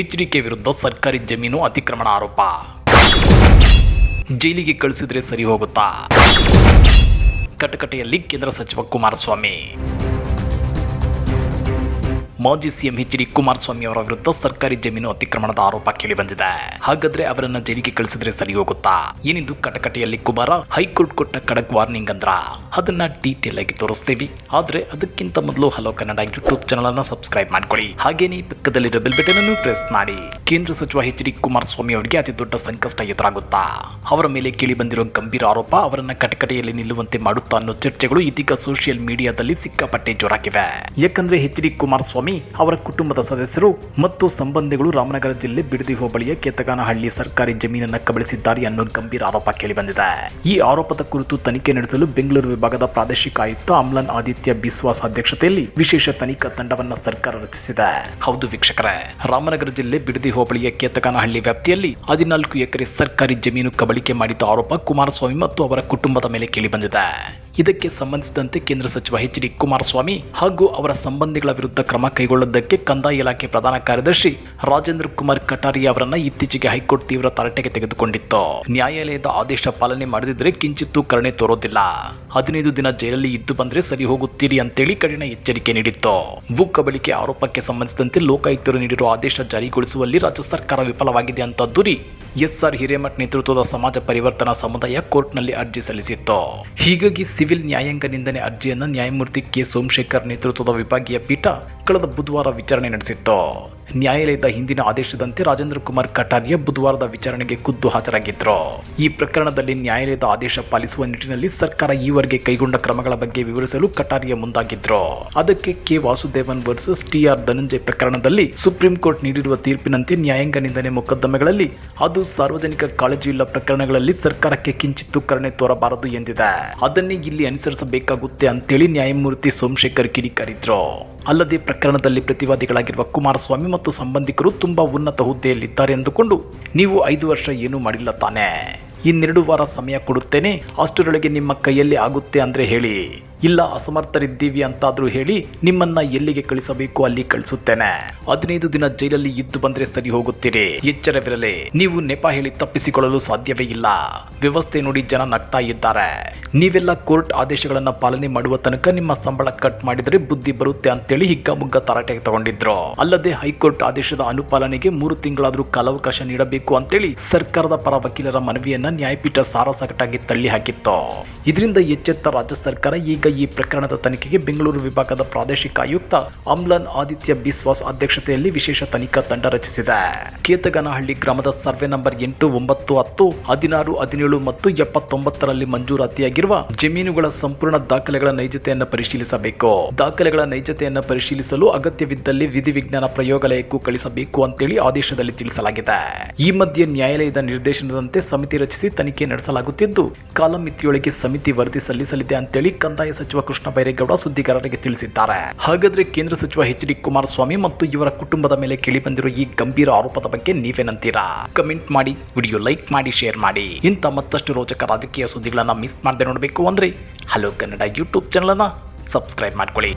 HDK ವಿರುದ್ಧ ಸರ್ಕಾರಿ ಜಮೀನು ಅತಿಕ್ರಮಣ ಆರೋಪ. ಜೈಲಿಗೆ ಕಳಿಸಿದ್ರೆ ಸರಿ ಹೋಗುತ್ತಾ? ಕಟಕಟೆಯಲ್ಲಿ ಕೇಂದ್ರ ಸಚಿವ ಕುಮಾರಸ್ವಾಮಿ. ಮಾಜಿ ಸಿಎಂ ಎಚ್ ಡಿ ಕುಮಾರಸ್ವಾಮಿ ಅವರ ವಿರುದ್ಧ ಸರ್ಕಾರಿ ಜಮೀನು ಅತಿಕ್ರಮಣದ ಆರೋಪ ಕೇಳಿ ಬಂದಿದೆ ಹಾಗಾದ್ರೆ ಅವರನ್ನ ಜೈಲಿಗೆ ಕಳಿಸಿದ್ರೆ ಸರಿ ಹೋಗುತ್ತಾ ಏನಿದು ಕಟಕಟೆಯಲ್ಲಿ ಕುಮಾರ? ಹೈಕೋರ್ಟ್ ಕೊಟ್ಟ ಖಡಕ್ ವಾರ್ನಿಂಗ್ ಅಂದ್ರ? ಅದನ್ನ ಡೀಟೇಲ್ ಆಗಿ ತೋರಿಸ್ತೀವಿ. ಆದ್ರೆ ಅದಕ್ಕಿಂತ ಮೊದಲು ಹಲೋ ಕನ್ನಡ ಯೂಟ್ಯೂಬ್ ಚಾನಲ್ ಅನ್ನ ಸಬ್ಸ್ಕ್ರೈಬ್ ಮಾಡ್ಕೊಳ್ಳಿ. ಹಾಗೇನೇ ಪಕ್ಕದಲ್ಲಿರೋ ಬೆಲ್ ಬಟನ್ ಅನ್ನು ಪ್ರೆಸ್ ಮಾಡಿ. ಕೇಂದ್ರ ಸಚಿವ ಎಚ್ ಡಿ ಕುಮಾರಸ್ವಾಮಿ ಅವರಿಗೆ ಅತಿ ದೊಡ್ಡ ಸಂಕಷ್ಟ ಎದುರಾಗುತ್ತಾ? ಅವರ ಮೇಲೆ ಕೇಳಿ ಬಂದಿರೋ ಗಂಭೀರ ಆರೋಪ ಅವರನ್ನ ಕಟಕಟೆಯಲ್ಲಿ ನಿಲ್ಲುವಂತೆ ಮಾಡುತ್ತಾ ಅನ್ನೋ ಚರ್ಚೆಗಳು ಇದೀಗ ಸೋಷಿಯಲ್ ಮೀಡಿಯಾದಲ್ಲಿ ಸಿಕ್ಕಾಪಟ್ಟೆ ಜೋರಾಗಿವೆ. ಯಾಕಂದ್ರೆ ಎಚ್ ಡಿ ಕುಮಾರಸ್ವಾಮಿ ಅವರ ಕುಟುಂಬದ ಸದಸ್ಯರು ಮತ್ತು ಸಂಬಂಧಿಗಳು ರಾಮನಗರ ಜಿಲ್ಲೆ ಬಿಡದಿ ಹೋಬಳಿಯ ಕೇತಗಾನಹಳ್ಳಿ ಸರ್ಕಾರಿ ಜಮೀನನ್ನು ಕಬಳಿಸಿದ್ದಾರೆ ಅನ್ನೋ ಗಂಭೀರ ಆರೋಪ ಕೇಳಿಬಂದಿದೆ. ಈ ಆರೋಪದ ಕುರಿತು ತನಿಖೆ ನಡೆಸಲು ಬೆಂಗಳೂರು ವಿಭಾಗದ ಪ್ರಾದೇಶಿಕ ಆಯುಕ್ತ ಅಮ್ಲನ್ ಆದಿತ್ಯ ಬಿಸ್ವಾಸ್ ಅಧ್ಯಕ್ಷತೆಯಲ್ಲಿ ವಿಶೇಷ ತನಿಖಾ ತಂಡವನ್ನ ಸರ್ಕಾರ ರಚಿಸಿದೆ. ಹೌದು ವೀಕ್ಷಕರೇ, ರಾಮನಗರ ಜಿಲ್ಲೆ ಬಿಡದಿ ಹೋಬಳಿಯ ಕೇತಗಾನಹಳ್ಳಿ ವ್ಯಾಪ್ತಿಯಲ್ಲಿ ಹದಿನಾಲ್ಕು ಎಕರೆ ಸರ್ಕಾರಿ ಜಮೀನು ಕಬಳಿಕೆ ಮಾಡಿದ ಆರೋಪ ಕುಮಾರಸ್ವಾಮಿ ಮತ್ತು ಅವರ ಕುಟುಂಬದ ಮೇಲೆ ಕೇಳಿಬಂದಿದೆ. ಇದಕ್ಕೆ ಸಂಬಂಧಿಸಿದಂತೆ ಕೇಂದ್ರ ಸಚಿವ ಎಚ್ ಡಿ ಕುಮಾರಸ್ವಾಮಿ ಹಾಗೂ ಅವರ ಸಂಬಂಧಿಗಳ ವಿರುದ್ಧ ಕ್ರಮ ಕೈಗೊಳ್ಳುವುದಕ್ಕೆ ಕಂದಾಯ ಇಲಾಖೆ ಪ್ರಧಾನ ಕಾರ್ಯದರ್ಶಿ ರಾಜೇಂದ್ರ ಕುಮಾರ್ ಕಟಾರಿ ಅವರನ್ನ ಇತ್ತೀಚೆಗೆ ಹೈಕೋರ್ಟ್ ತೀವ್ರ ತರಾಟೆಗೆ ತೆಗೆದುಕೊಂಡಿತ್ತು. ನ್ಯಾಯಾಲಯದ ಆದೇಶ ಪಾಲನೆ ಮಾಡದಿದ್ರೆ ಕಿಂಚಿತ್ತೂ ಕರುಣೆ ತೋರೋದಿಲ್ಲ. ಹದಿನೈದು ದಿನ ಜೈಲಲ್ಲಿ ಇದ್ದು ಬಂದ್ರೆ ಸರಿ ಹೋಗುತ್ತೀರಿ ಅಂತೇಳಿ ಕಠಿಣ ಎಚ್ಚರಿಕೆ ನೀಡಿತ್ತು. ಭೂ ಕಬಳಿಕೆ ಆರೋಪಕ್ಕೆ ಸಂಬಂಧಿಸಿದಂತೆ ಲೋಕಾಯುಕ್ತರು ನೀಡಿರುವ ಆದೇಶ ಜಾರಿಗೊಳಿಸುವಲ್ಲಿ ರಾಜ್ಯ ಸರ್ಕಾರ ವಿಫಲವಾಗಿದೆ ಅಂತ ದೂರಿ ಎಸ್ಆರ್ ಹಿರೇಮಠ್ ನೇತೃತ್ವದ ಸಮಾಜ ಪರಿವರ್ತನಾ ಸಮುದಾಯ ಕೋರ್ಟ್ನಲ್ಲಿ ಅರ್ಜಿ ಸಲ್ಲಿಸಿತ್ತು. ಹೀಗಾಗಿ ಸಿವಿಲ್ ನ್ಯಾಯಾಂಗ ನಿಂದನೆ ಅರ್ಜಿಯನ್ನು ನ್ಯಾಯಮೂರ್ತಿ ಕೆ. ಸೋಮಶೇಖರ್ ನೇತೃತ್ವದ ವಿಭಾಗೀಯ ಪೀಠ ಕಳೆದ ಬುಧವಾರ ವಿಚಾರಣೆ ನಡೆಸಿತ್ತು. ನ್ಯಾಯಾಲಯದ ಹಿಂದಿನ ಆದೇಶದಂತೆ ರಾಜೇಂದ್ರ ಕುಮಾರ್ ಕಟಾರಿಯ ಬುಧವಾರದ ವಿಚಾರಣೆಗೆ ಖುದ್ದು ಹಾಜರಾಗಿದ್ರು. ಈ ಪ್ರಕರಣದಲ್ಲಿ ನ್ಯಾಯಾಲಯದ ಆದೇಶ ಪಾಲಿಸುವ ನಿಟ್ಟಿನಲ್ಲಿ ಸರ್ಕಾರ ಈವರೆಗೆ ಕೈಗೊಂಡ ಕ್ರಮಗಳ ಬಗ್ಗೆ ವಿವರಿಸಲು ಕಟಾರಿಯ ಮುಂದಾಗಿದ್ರು. ಅದಕ್ಕೆ K. Vasudevan versus TR Dhananjaya ಪ್ರಕರಣದಲ್ಲಿ ಸುಪ್ರೀಂ ಕೋರ್ಟ್ ನೀಡಿರುವ ತೀರ್ಪಿನಂತೆ ನ್ಯಾಯಾಂಗ ನಿಂದನೆ ಮೊಕದ್ದಮೆಗಳಲ್ಲಿ ಅದು ಸಾರ್ವಜನಿಕ ಕಾಳಜಿ ಇಲ್ಲ ಪ್ರಕರಣಗಳಲ್ಲಿ ಸರ್ಕಾರಕ್ಕೆ ಕಿಂಚಿತ್ತು ಕರುಣೆ ತೋರಬಾರದು ಎಂದಿದೆ. ಅದನ್ನೇ ಇಲ್ಲಿ ಅನುಸರಿಸಬೇಕಾಗುತ್ತೆ ಅಂತೇಳಿ ನ್ಯಾಯಮೂರ್ತಿ ಸೋಮಶೇಖರ್ ಕಿಡಿಕಾರಿದ್ರು. ಅಲ್ಲದೆ ಪ್ರಕರಣದಲ್ಲಿ ಪ್ರತಿವಾದಿಗಳಾಗಿರುವ ಕುಮಾರಸ್ವಾಮಿ ಮತ್ತು ಸಂಬಂಧಿಕರು ತುಂಬಾ ಉನ್ನತ ಹುದ್ದೆಯಲ್ಲಿದ್ದಾರೆ ಎಂದುಕೊಂಡು ನೀವು ಐದು ವರ್ಷ ಏನೂ ಮಾಡಿಲ್ಲ ತಾನೇ. ಇನ್ನೆರಡು ವಾರ ಸಮಯ ಕೊಡುತ್ತೇನೆ. ಅಷ್ಟರೊಳಗೆ ನಿಮ್ಮ ಕೈಯಲ್ಲಿ ಆಗುತ್ತೆ ಅಂದ್ರೆ ಹೇಳಿ. ಇಲ್ಲ ಅಸಮರ್ಥರಿದ್ದೀವಿ ಅಂತಾದ್ರೂ ಹೇಳಿ ನಿಮ್ಮನ್ನ ಎಲ್ಲಿಗೆ ಕಳಿಸಬೇಕು ಅಲ್ಲಿ ಕಳಿಸುತ್ತೇನೆ. ಹದಿನೈದು ದಿನ ಜೈಲಲ್ಲಿ ಇದ್ದು ಬಂದ್ರೆ ಸರಿ ಹೋಗುತ್ತೀರಿ. ಎಚ್ಚರವಿರಲಿ. ನೀವು ನೆಪ ಹೇಳಿ ತಪ್ಪಿಸಿಕೊಳ್ಳಲು ಸಾಧ್ಯವೇ ಇಲ್ಲ. ವ್ಯವಸ್ಥೆ ನೋಡಿ ಜನ ನಗ್ತಾ ಇದ್ದಾರೆ. ನೀವೆಲ್ಲ ಕೋರ್ಟ್ ಆದೇಶಗಳನ್ನ ಪಾಲನೆ ಮಾಡುವ ತನಕ ನಿಮ್ಮ ಸಂಬಳ ಕಟ್ ಮಾಡಿದರೆ ಬುದ್ಧಿ ಬರುತ್ತೆ ಅಂತೇಳಿ ಹಿಗ್ಗಾಮುಗ್ಗ ತರಾಟೆಗೆ ತಗೊಂಡಿದ್ರು. ಅಲ್ಲದೆ ಹೈಕೋರ್ಟ್ ಆದೇಶದ ಅನುಪಾಲನೆಗೆ ಮೂರು ತಿಂಗಳಾದ್ರೂ ಕಾಲಾವಕಾಶ ನೀಡಬೇಕು ಅಂತೇಳಿ ಸರ್ಕಾರದ ಪರ ವಕೀಲರ ಮನವಿಯನ್ನ ನ್ಯಾಯಪೀಠ ಸಾರಾಸಕಟಾಗಿ ತಳ್ಳಿ ಹಾಕಿತ್ತು ಇದರಿಂದ ಎಚ್ಚೆತ್ತ ರಾಜ್ಯ ಸರ್ಕಾರ ಈಗ ಈ ಪ್ರಕರಣದ ತನಿಖೆಗೆ ಬೆಂಗಳೂರು ವಿಭಾಗದ ಪ್ರಾದೇಶಿಕ ಆಯುಕ್ತ ಅಮ್ಲನ್ ಆದಿತ್ಯ ಬಿಸ್ವಾಸ್ ಅಧ್ಯಕ್ಷತೆಯಲ್ಲಿ ವಿಶೇಷ ತನಿಖಾ ತಂಡ ರಚಿಸಿದೆ. ಕೇತಗನಹಳ್ಳಿ ಗ್ರಾಮದ ಸರ್ವೆ ನಂಬರ್ ಎಂಟು, ಒಂಬತ್ತು, ಹತ್ತು, ಹದಿನಾರು, ಹದಿನೇಳು ಮತ್ತು ಎಪ್ಪತ್ತೊಂಬತ್ತರಲ್ಲಿ ಮಂಜೂರಾತಿಯಾಗಿರುವ ಜಮೀನುಗಳ ಸಂಪೂರ್ಣ ದಾಖಲೆಗಳ ನೈಜತೆಯನ್ನು ಪರಿಶೀಲಿಸಬೇಕು. ದಾಖಲೆಗಳ ನೈಜತೆಯನ್ನು ಪರಿಶೀಲಿಸಲು ಅಗತ್ಯವಿದ್ದಲ್ಲಿ ವಿಧಿವಿಜ್ಞಾನ ಪ್ರಯೋಗಾಲಯಕ್ಕೂ ಕಳಿಸಬೇಕು ಅಂತೇಳಿ ಆದೇಶದಲ್ಲಿ ತಿಳಿಸಲಾಗಿದೆ. ಈ ಮಧ್ಯೆ ನ್ಯಾಯಾಲಯದ ನಿರ್ದೇಶನದಂತೆ ಸಮಿತಿ ರಚಿಸಿ ತನಿಖೆ ನಡೆಸಲಾಗುತ್ತಿದ್ದು, ಕಾಲಮಿತಿಯೊಳಗೆ ಸಮಿತಿ ವರದಿ ಸಲ್ಲಿಸಲಿದೆ ಅಂತೇಳಿ ಕಂದಾಯ ಸಚಿವ ಕೃಷ್ಣ ಬೈರೇಗೌಡ ಸುದ್ದಿಗಾರರಿಗೆ ತಿಳಿಸಿದ್ದಾರೆ. ಹಾಗಾದ್ರೆ ಕೇಂದ್ರ ಸಚಿವ ಎಚ್ ಡಿ ಕುಮಾರಸ್ವಾಮಿ ಮತ್ತು ಇವರ ಕುಟುಂಬದ ಮೇಲೆ ಕೇಳಿಬಂದಿರುವ ಈ ಗಂಭೀರ ಆರೋಪದ ಬಗ್ಗೆ ನೀವೇನಂತೀರಾ ಕಮೆಂಟ್ ಮಾಡಿ, ವಿಡಿಯೋ ಲೈಕ್ ಮಾಡಿ, ಶೇರ್ ಮಾಡಿ. ಇಂಥ ಮತ್ತಷ್ಟು ರೋಚಕ ರಾಜಕೀಯ ಸುದ್ದಿಗಳನ್ನ ಮಿಸ್ ಮಾಡದೆ ನೋಡಬೇಕು ಅಂದ್ರೆ ಹಲೋ ಕನ್ನಡ ಯೂಟ್ಯೂಬ್ ಚಾನಲನ್ನು ಸಬ್ಸ್ಕ್ರೈಬ್ ಮಾಡ್ಕೊಳ್ಳಿ.